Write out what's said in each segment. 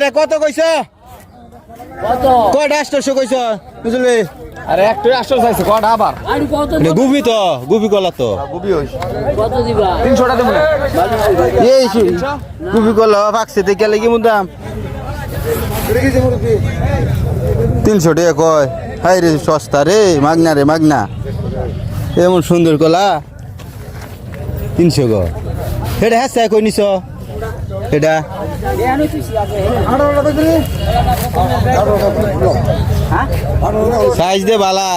এটা কত কইছ? কত? কয়টা আষ্টশো কইছ বুঝলি আরে একটু আসল চাইছে কটা আবার? গুবি তো গুবি কলা তো। কত দিবা? তিনশোটা দেবো না এই গুবি কলা ফাঁকছে দেখে লাগি মুদাম তিনশো টাকা কয়? হাই রে সস্তা রে মাগনা রে মাগনা। এমন সুন্দর কলা। তিনশো গ। এটা হ্যাঁ কই নিছ? এটা সাইজ দে বালা।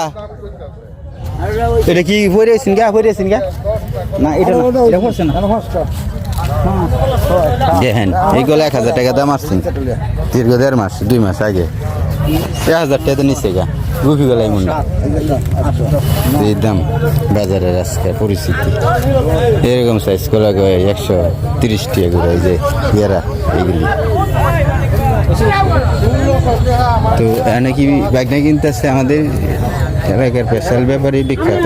এটা কি পরেছেন গা পরেছেন গা না এটা না, এটা পড়ছে না। দেখেন এক হাজার টাকা দাম আসছেন দীর্ঘ দেড় মাস দুই মাস আগে। এক হাজার টাকা তো নিচ্ছে গা। গুফি গেলাই মনে এই দাম, বাজারের আজকে পরিস্থিতি। এরকম সাইজ কলা গয় একশো তিরিশ টাকা করে যে ইয়ারা এগুলি তো এখানে কি ব্যাগনা কিনতেছে আমাদের? এলাকার স্পেশাল ব্যাপারই বিখ্যাত।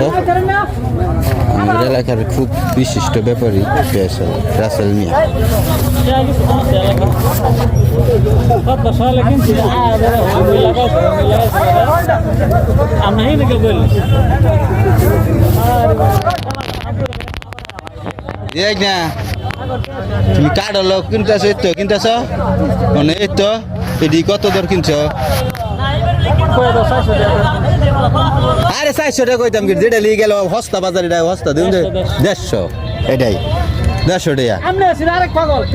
আমাদের এলাকার খুব বিশিষ্ট ব্যাপারী রাসেল মিয়া। দেখ না, তুমি কাঠ হলো কিনতেছ, এই তো, কিনতেছ? মানে এই তো, এটি কত দর কিনছ? আরে চারশো টাকা কইতাম কি যেটা লিয়ে গেল হস্তা বাজার এটা হস্তা দিন দেড়শো এটাই। দেড়শো টাকা।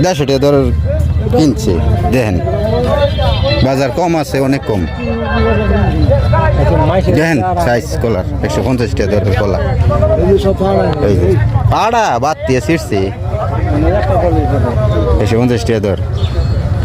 দেড়শো টাকা দর কিনছে দেখেন। বাজার কম আছে অনেক কম। দেখেন সাইজ কলার একশো পঞ্চাশ টাকা দরের কলা এই পাড়া বাদ দিয়ে ছিটছে একশো পঞ্চাশ টাকা দর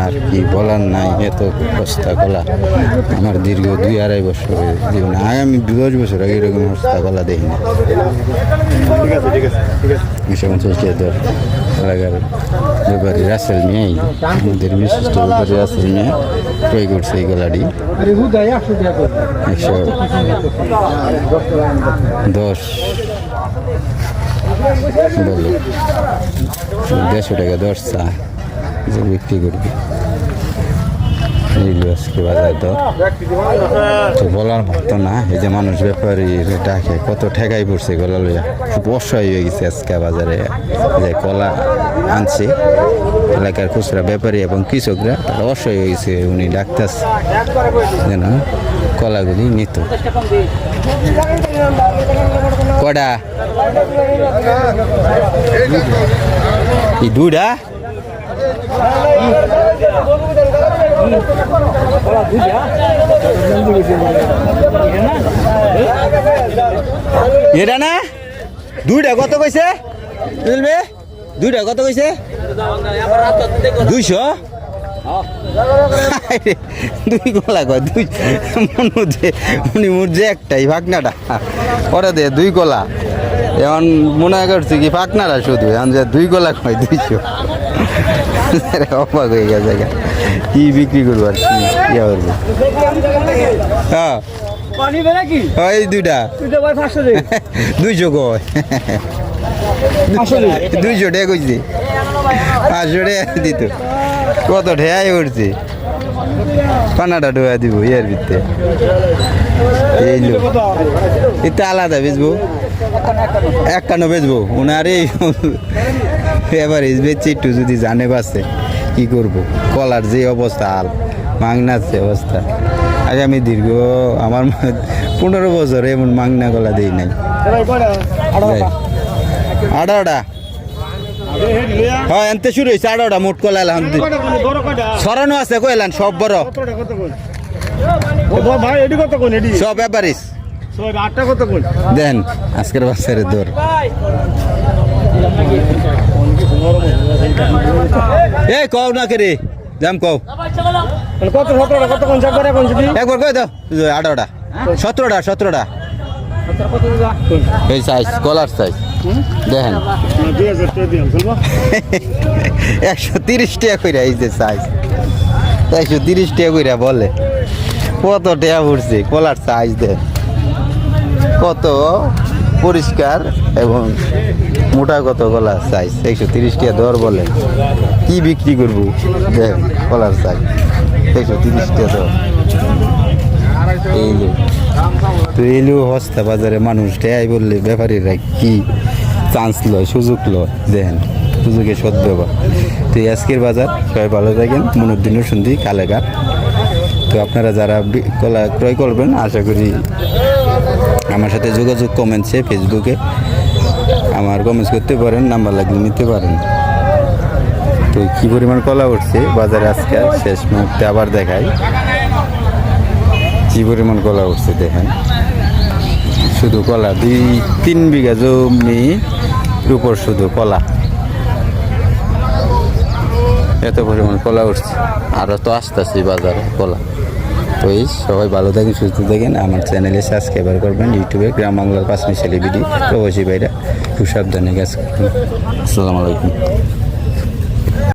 আর কি বলার নাই এত সস্তা কলা আমার দীর্ঘ দুই আড়াই বছরের জীবনে আগামী দশ বছর আগে এরকম সস্তা কলা দেখি না টাকা দর এলাকার ব্যাপারী রাসেল মিয়াই আমাদের বিশিষ্ট ব্যাপারী রাসেল মিয়া ক্রয় করছে এই গলাটি। একশো দশ বলে। দেড়শো টাকা দশ চা। যে বিক্রি করবে। বাজার দর তো বলার না, এই যে মানুষ ডাকে কত ঠেকাই পড়ছে গলা লইয়া। খুব অসহায় হয়ে গেছে বাজারে। যে কলা আনছে, এলাকার খুচরা ব্যাপারী এবং কৃষকরা অসহায় হয়ে গেছে, উনি ডাক্তার। যেন কলাগুলি নিত। কটা দুটা এটা না? দুইটা কত কইছে? বুঝলবে দুইটা কত কইছে? দুইশো? দুই কলা কয়, দুই মনে যে উনি মুরছে একটাই ফাঁকনাটা ওরা দে, দুই কলা এখন মনে করছি কি ফাঁকনাটা শুধু এখন যে দুই কলা কয় দুইশো অবাক হয়ে গেছে। কি বিক্রি করব আর কি ইয়ে করব? হ্যাঁ। ওই দুইটা। দুইশো কয়। দুইশো টাকা কইছি। পাঁচশো টাকা দিত। কত ঠেয়াই উঠছে। পানাটা ঢোয়া দিব ইয়ার ভিতরে। এই লোক আলাদা বেচবো। একান্ন বেচবো। ওনার এই এবার বেচছে একটু যদি জানে বাসে কি করব? কলার যে অবস্থা হাল মাংনার যে অবস্থা। আগামী দীর্ঘ আমার পনেরো বছর এমন মাংনা কলা দেই নাই। আঠারোটা হ্যাঁ এনতে শুরু হয়েছে আঠারোটা মোট কলা এলাম সরানো আছে কইলাম সব বড়। সব কোন দেন আজকের বাচ্চারে দর এই কও না কে রে? যাম কও। কত সতেরোটা কত কোন চার করে একবার কই দাও। আঠারোটা। সতেরোটা সতেরোটা। এই সাইজ কলার সাইজ দেখেন। একশো তিরিশ টাকা কইরা এই যে সাইজ একশো তিরিশ টাকা কইরা বলে। কত টাকা পড়ছে? কলার সাইজ দেখ কত পরিষ্কার এবং মোটা কত কলার সাইজ একশো তিরিশ টাকা দর বলে কি বিক্রি করব? দেখ কলার সাইজ একশো তিরিশ টাকা দর। এই তো এলো হস্তা বাজারে মানুষ টেয়াই বললে ব্যাপারীরা কি চান্স লয়, সুযোগ লয়? দেখেন সুযোগে সদ্ব্যবহার তো আজকের বাজার, সবাই ভালো থাকেন মনুদ্দিনও শুনছি কালেঘাট তো আপনারা যারা কলা ক্রয় করবেন, আশা করি আমার সাথে যোগাযোগ কমেন্টসে ফেসবুকে। আমার কমেন্টস করতে পারেন নাম্বার লাগলে নিতে পারেন। তো কী পরিমাণ কলা উঠছে, বাজারে আজকে শেষ মুহূর্তে আবার দেখাই। কি পরিমাণ কলা উঠছে দেখেন। শুধু কলা, দুই, তিন বিঘা জমি উপর শুধু কলা। এত পরিমাণ কলা উঠছে। আরও তো আসতেছি বাজারে কলা। তো এই সবাই ভালো থাকেন, সুস্থ থাকেন। আমার চ্যানেলে সাবস্ক্রাইবার করবেন ইউটিউবে গ্রাম বাংলার পাঁচ মিশালি ভিডিও প্রবাসী ভাইরা খুব সাবধানে কাজ করবেন। আসসালামু আলাইকুম।